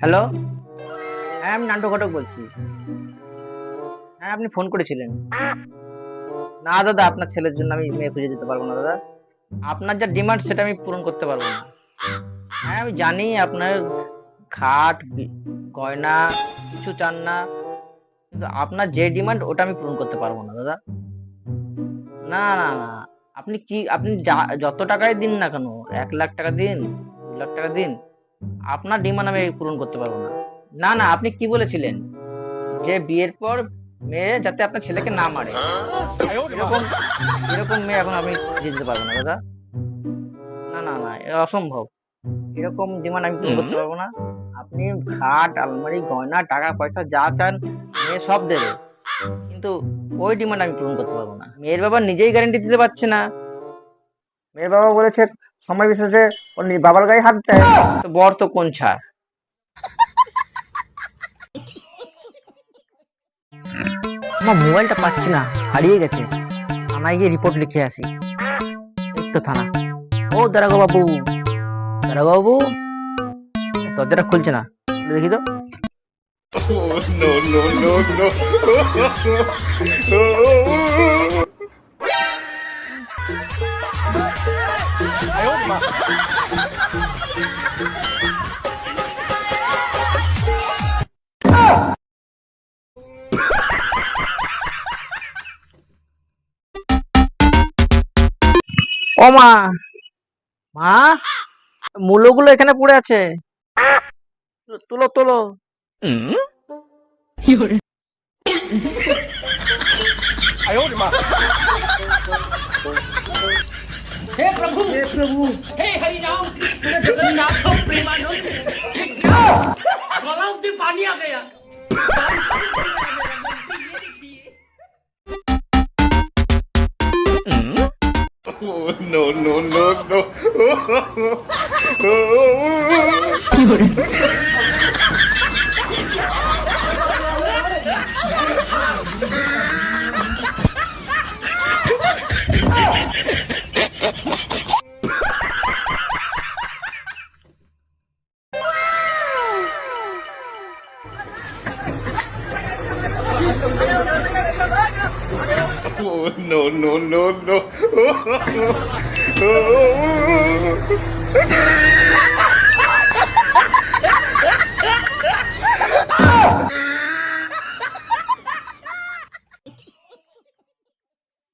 Hello? হ্যাঁ আমি নান্টু ঘটক বলছি। হ্যাঁ আপনি ফোন করেছিলেন। না দাদা, আপনার ছেলের জন্য আমি মেয়ে খুঁজে দিতে পারব না, দাদা। আপনার যা ডিমান্ড, সেটা আমি পূরণ করতে পারব না। হ্যাঁ আমি জানি আপনার খাট, গয়না, কিছু চান না। কিন্তু আপনার যে ডিমান্ড, ওটা আমি পূরণ করতে পারব না, দাদা। না না না, আপনি কি, আপনি যত টাকাই দিন না কেন, এক লাখ টাকা দিন লাখ টাকা দিন। আপনার ডিমান্ড আমি পূরণ করতে পারব না। না না আপনি কি বলেছিলেন? যে বিয়ের পর মেয়ে যাতে আপনার ছেলেকে না মারে। এরকম এরকম মেয়ে এখন আমি দিতে পারব না দাদা। না না না এ অসম্ভব। এরকম ডিমান্ড আমি পূরণ করতে পারব না। আপনি খাট আলমারি গয়না টাকা পয়সা যা চান মেয়ে সব দেবে। কিন্তু ওই ডিমান্ড আমি পূরণ করতে পারব না। মেয়ের বাবা নিজেই গ্যারেন্টি দিতে পারছে না। মেয়ের বাবা বলেছে সময় বিশেষে বাবার গায়ে হাত দেয় বর তো কোন ছাড় আমার মোবাইলটা পাচ্ছি না হারিয়ে গেছে থানায় গিয়ে রিপোর্ট লিখে আসি তো থানা ও দারাগো বাবু দারাগো বাবু দরজাটা খুলছে না দেখি তো Oh, no, no, no, no. ও মা। মা মূলগুলো এখানে পড়ে আছে। তুলো তুলো। हे प्रभु। हे हरि राम कृष्ण जगन्नाथ प्रेमानंद पानी आ गया। Oh, no, no, no, no. Oh, no, no, no, no.